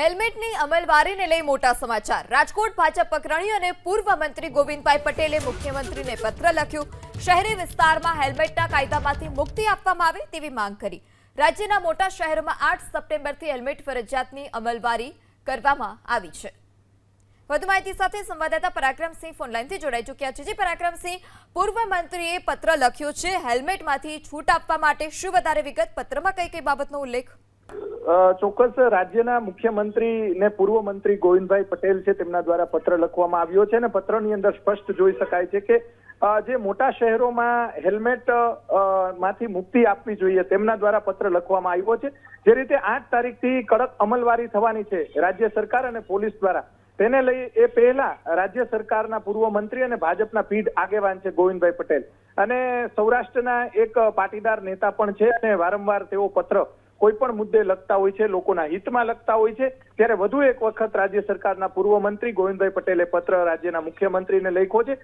હેલ્મેટની અમલવારીને લઈ મોટા સમાચાર. રાજકોટ ભાજપ અગ્રણી અને પૂર્વ મંત્રી ગોવિંદભાઈ પટેલે મુખ્યમંત્રીને પત્ર લખ્યું. શહેરી વિસ્તારમાં હેલ્મેટના કાયદામાંથી મુક્તિ આપવામાં આવે તેવી માંગ કરી. રાજ્યના મોટા શહેરોમાં આઠ સપ્ટેમ્બરથી હેલ્મેટ ફરજિયાતની અમલવારી કરવામાં આવી છે. વધુ માહિતી સાથે સંવાદદાતા પરાક્રમસિંહ ફોનલાઈનથી જોડાઈ ચૂક્યા છે. જે પરાક્રમસિંહ, પૂર્વ મંત્રીએ પત્ર લખ્યો છે, હેલ્મેટમાંથી છૂટ આપવા માટે શું વધારે વિગત? પત્રમાં કઈ કઈ બાબતનો ઉલ્લેખ? ચોક્કસ રાજ્યના મુખ્યમંત્રી ને પૂર્વ મંત્રી ગોવિંદભાઈ પટેલ છે તેમના દ્વારા પત્ર લખવામાં આવ્યો છે અને પત્રની અંદર સ્પષ્ટ જોઈ શકાય છે કે જે મોટા શહેરોમાં હેલ્મેટમાંથી મુક્તિ આપવી જોઈએ તેમના દ્વારા પત્ર લખવામાં આવ્યો છે. જે રીતે આઠ તારીખથી કડક અમલવારી થવાની છે રાજ્ય સરકાર અને પોલીસ દ્વારા. તેને લઈ એ પહેલા રાજ્ય સરકારના પૂર્વ મંત્રી અને ભાજપના પીઢ આગેવાન છે ગોવિંદભાઈ પટેલ. અને સૌરાષ્ટ્રના એક પાટીદાર નેતા પણ છે અને વારંવાર તેઓ પત્ર કોઈ પણ મુદ્દે લખતા હોય છે, લોકોના હિતમાં લખતા હોય છે. ત્યારે વધુ એક વખત રાજ્ય સરકારના પૂર્વ મંત્રી ગોવિંદભાઈ પટેલે પત્ર રાજ્યના મુખ્યમંત્રીને લખ્યો છે.